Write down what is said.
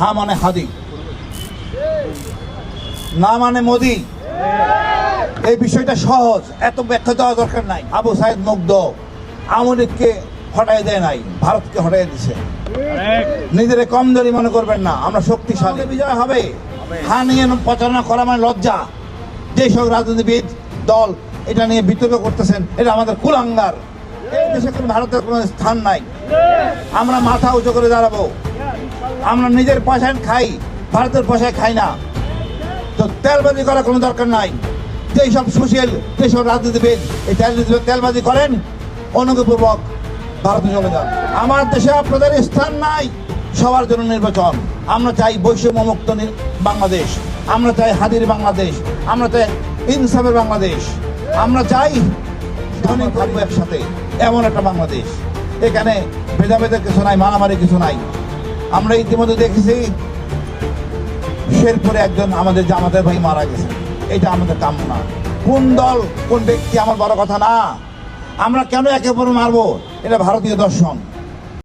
হা মানে হাদি। না মানে মোদি। এই বিষয়টা সহজ এত ব্যাখ্যা দেওয়া দরকার নাই। আবু সাহেদ মুগ্ধ আমরিককে হটাই দেয় নাই ভারতকে হটাই দিছে। নিজের কমজোরি মনে করবেন না আমরা শক্তিশালী। বিজয় হবে। হা নিয়ে প্রচারণা করা মানে লজ্জা। যেসব রাজনীতিবিদ দল এটা নিয়ে বিতর্ক করতেছেন এটা আমাদের কুলাঙ্গার। এই দেশে কোনো ভারতের কোনো স্থান নাই। আমরা মাথা উঁচু করে দাঁড়াবো। আমরা নিজের পয়সায় খাই, ভারতের পয়সায় খাই না। তো তেলবাজি করার কোনো দরকার নাই। যেই সব সুশীল যেসব রাজনীতিবিদ, এই তেলবাজি তেলবাজি করেন, অনুগ্রহপূর্বক ভারতে চলে যান। আমার দেশে আপনাদের স্থান নাই, সবার জন্য নির্বাচন। আমরা চাই বৈষম্যমুক্ত বাংলাদেশ। আমরা চাই হাদির বাংলাদেশ। আমরা চাই ইনসাফের বাংলাদেশ। আমরা চাই ধনী থাকব একসাথে, এমন একটা বাংলাদেশ। এখানে ভেদাভেদের কিছু নাই মারামারি কিছু নাই। আমরা ইতিমধ্যে দেখেছি, শেরপুরে একজন আমাদের জামাতের ভাই মারা গেছে। এটা আমাদের কামনা কোন দল, কোন ব্যক্তি আমার বড় কথা না? আমরা কেন একে অপর মারবো? এটা ভারতীয় দর্শন।